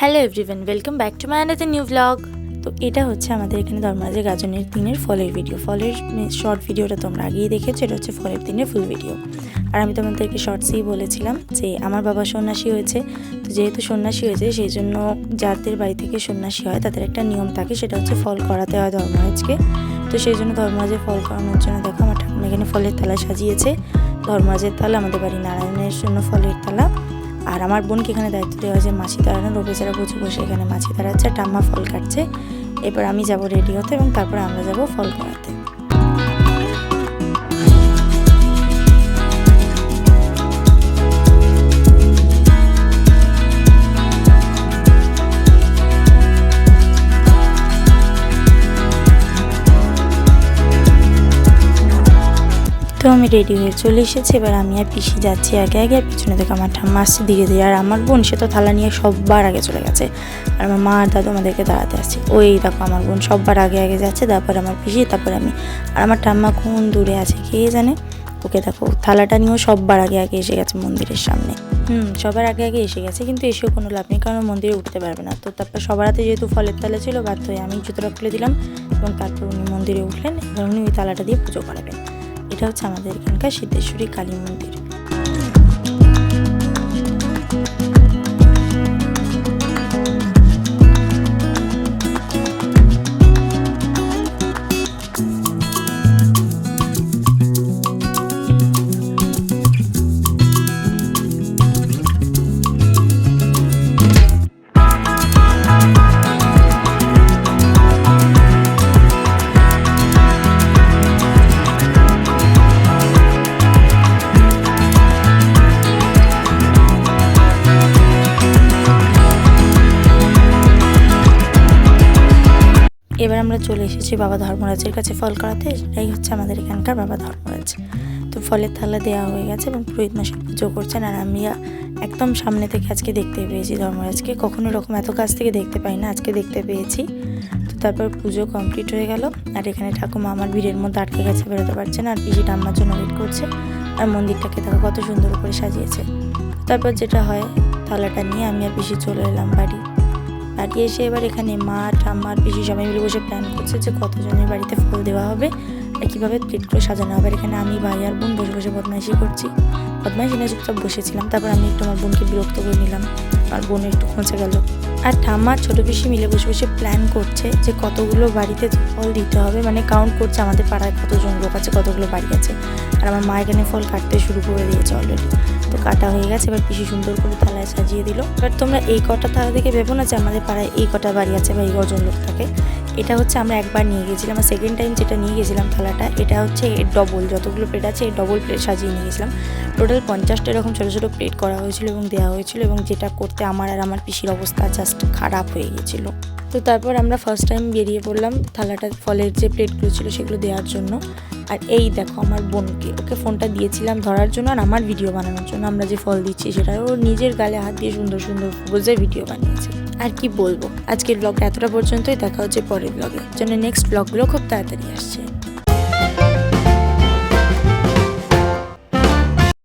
Hello everyone welcome back to my another new blog তো এটা হচ্ছে আমাদের এখানে ধর্মরাজের গাজনের দিনের ফলের ভিডিও ফলের শর্ট ভিডিওটা তোমরা আগেই দেখেছ, এটা হচ্ছে ফলের দিনের ফুল ভিডিও আর আমি তোমাদেরকে শর্টসেই বলেছিলাম যে আমার বাবা সন্ন্যাসী হয়েছে। তো যেহেতু সন্ন্যাসী হয়েছে, সেই জন্য যাদের বাড়ি থেকে সন্ন্যাসী হয়, তাদের একটা নিয়ম থাকে, সেটা হচ্ছে ফল করাতে হয় ধর্মরাজকে। তো সেই জন্য ধর্মরাজের ফল করানোর জন্য দেখো, আমার ঠাকুমা এখানে ফলের তালা সাজিয়েছে। ধর্মরাজের তালা, আমাদের বাড়ি নারায়ণের জন্য ফলের থালা আর আমার বোনকে এখানে দায়িত্ব দেওয়া হয়েছে, মাছি তাড়ানোর ও বেচারা বসে বসে এখানে মাছি তাড়াচ্ছে টাম্মা ফল কাটছে। এবার আমি যাব রেডি হতে এবং তারপরে আমরা যাব ফল করাতে তো আমি রেডি হয়ে চলে এসেছি। এবার আমি আর পিসি যাচ্ছি আগে আগে, আর পিছনে থেকে আমার ঠাম্মা আসছে দিকে দিয়ে। আর আমার বোন, সে তো থালা নিয়ে সববার আগে চলে গেছে। আর আমার মা আর দাদু আমাদেরকে দাঁড়াতে আসছে। ওই দেখো আমার বোন সববার আগে আগে যাচ্ছে, তারপর আমার পিসি, তারপর আমি। আর আমার ঠাম্মা কোন দূরে আছে কে জানে? ওকে দেখো, থালাটা নিয়েও সববার আগে আগে এসে গেছে মন্দিরের সামনে। হুম, সবার আগে আগে এসে গেছে, কিন্তু এসেও কোনো লাভ নেই, কারণ মন্দিরে উঠতে পারবে না। তো তারপর সবার হাতে যেহেতু ফলের তালা ছিল, বাধ্য হয়ে আমি জুতোটা খুলে দিলাম এবং তারপর উনি মন্দিরে উঠলেন এবং উনি ওই তালাটা দিয়ে পুজো করাবেন। এটা হচ্ছে আমাদের এখানকার সিদ্ধেশ্বরী কালী মন্দির। এবার আমরা চলে এসেছি বাবা ধর্মরাজের কাছে ফল করাতে এটাই হচ্ছে আমাদের এখানকার বাবা ধর্মরাজ। তো ফলের থালা দেওয়া হয়ে গেছে এবং পুরোহিত মাসের পুজো করছেন। আর আমি একদম সামনে থেকে আজকে দেখতে পেয়েছি ধর্মরাজকে। কখনো এরকম এত কাছ থেকে দেখতে পাই না, আজকে দেখতে পেয়েছি। তো তারপর পুজো কমপ্লিট হয়ে গেল। আর এখানে ঠাকুমা আমার ভিড়ের মধ্যে আটকে গেছে, বেরোতে পারছে না। আর পিসিটা আমার জন্য ওয়েট করছে। আর মন্দিরটাকে দেখো কত সুন্দর করে সাজিয়েছে। তারপর যেটা হয়, থালাটা নিয়ে আমি আর পিসি চলে এলাম বাড়ি। বাড়ি এসে এবার এখানে মা, ঠাম্মার পিসি সবাই মিলে বসে প্ল্যান করছে যে কতজনের বাড়িতে ফুল দেওয়া হবে আর কীভাবে প্লেটগুলো সাজানো হবে। এখানে আমি, ভাই আর বোন বসে বসে বদমাইশি করছি। বদমাইশি না চুপচাপ বসেছিলাম। তারপর আমি একটু আমার বোনকে বিরক্ত করে নিলাম। আর বোন একটু খোঁচে গেল। আর ঠাম্মা ছোটো পিসি মিলে বসে বসে প্ল্যান করছে যে কতগুলো বাড়িতে ফল দিতে হবে। মানে কাউন্ট করছে আমাদের পাড়ায় কতজন লোক আছে, কতগুলো বাড়ি আছে। আর আমার মা এখানে ফল কাটতে শুরু করে দিয়েছে অলরেডি তো কাটা হয়ে গেছে, এবার পিসি সুন্দর করে থালায় সাজিয়ে দিল। এবার তোমরা এই কটা থালা দেখে ভেবো না যে আমাদের পাড়ায় এই কটা বাড়ি আছে বা এই কজন লোক থাকে। এটা হচ্ছে আমরা একবার নিয়ে গেছিলাম, আর সেকেন্ড টাইম যেটা নিয়ে গেছিলাম থালাটা, এটা হচ্ছে এর ডবল যতগুলো প্লেট আছে এই ডবল প্লেট সাজিয়ে নিয়ে গেছিলাম। টোটাল পঞ্চাশটা এরকম ছোটো ছোটো প্লেট করা হয়েছিল এবং দেওয়া হয়েছিল এবং যেটা করতে আমার আর আমার পিসির অবস্থা জাস্ট খারাপ হয়ে গেছিল। তো তারপর আমরা ফার্স্ট টাইম বেরিয়ে পড়লাম থালাটা, ফলের যে প্লেটগুলো ছিল সেগুলো দেওয়ার জন্য। আর এই দেখো আমার বোনকে, ওকে ফোনটা দিয়েছিলাম ধরার জন্য আর আমার ভিডিও বানানোর জন্য। আমরা যে ফল দিচ্ছি সেটা ও নিজের গালে হাত দিয়ে সুন্দর সুন্দর বোঝে ভিডিও বানিয়েছে। আর কি বলব? আজকের ব্লগটা এতটা পর্যন্তই, দেখা হচ্ছে পরের ব্লগে জন্য নেক্সট ব্লগগুলো খুব তাড়াতাড়ি আসছে।